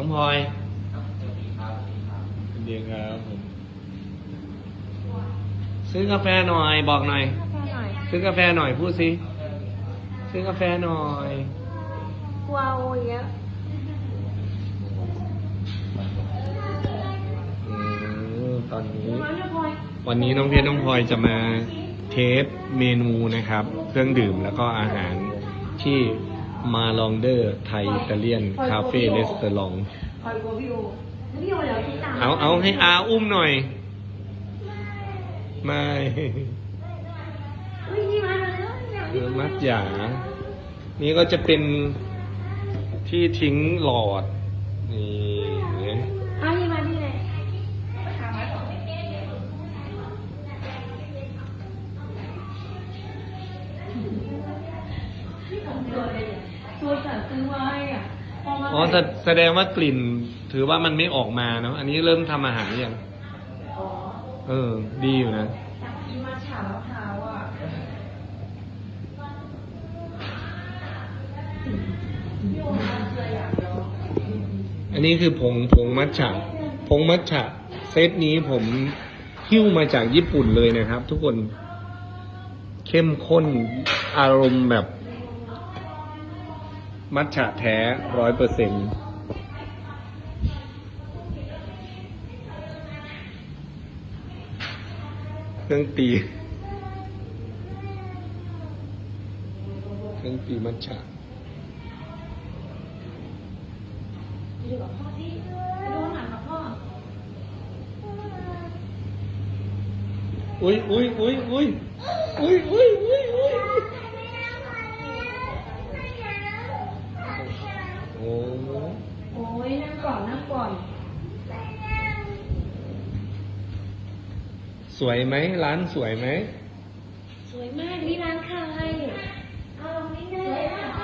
น้องพลอยสวัสดีครับผมซื้อกาแฟหน่อย บอกหน่อยกาแฟหน่อย ซื้อกาแฟหน่อยพูดสิซื้อกาแฟหน่อยกลัวโอเยอะอืมตอนนี้มาเนี่ยพลอยวันนี้น้องเพชรน้องพลอยจะมาเทสเมนูนะครับ เครื่องดื่มแล้วก็อาหารที่ มาลองเดอร์ไทยอิตาเลียน คาเฟ่เรสเตอรองพลอยกลัวพี่โอพี่โอเดี๋ยวพี่ตามเอาเอาให้อาอุ้มหน่อย ไม่เฮ้ยนี่มาแล้วเออมัดหยานี่ก็จะเป็นที่ทิ้งหลอด นี่มาที่ไหน ตัวสั่งซื้อไว้อะพอมาอ๋อแสแสดงว่ากลิ่น ถือว่ามันไม่ออกมาเนาะอันนี้เริ่มทำอาหารหรือยังอ๋อเออ ดีอยู่นะอยากกินมาฉามะพร้าวอะพี่โอมาเจออยากลองอันนี้คือผงผงมัทฉะผงมัทฉะเซตนี้ผมหิ้วมาจากญี่ปุ่นเลยนะครับ ทุกคน เข้มข้นอารมณ์แบบ มัทฉะแท้ร้อยเปอร์เซ็นเครื่องตี เครื่องตีมัทฉะไปดูกับพ่อสิไปดูหนังกับพ่อ อุ้ยอุ้ยอุ้ยอุ้ยอุ้ยอุ้ยอุ้ย สวยไหมร้านสวยไหม สวยมากนี่ร้านใครเอาไม่ได้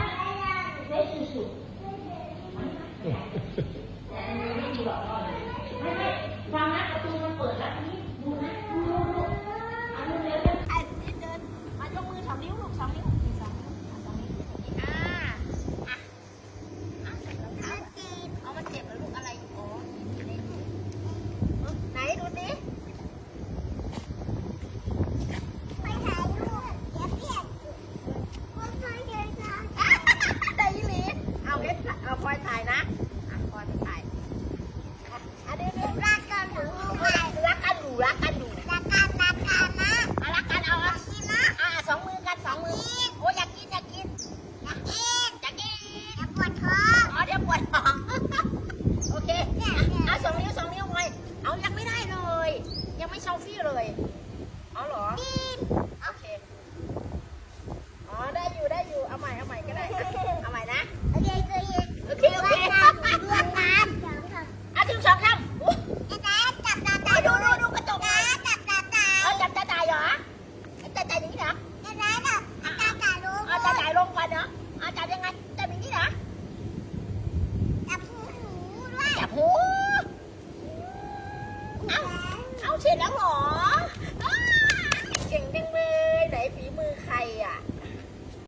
ไม่เซลฟี่เลย เออเหรอ เอาเอาเฉีดแล้วเหรอ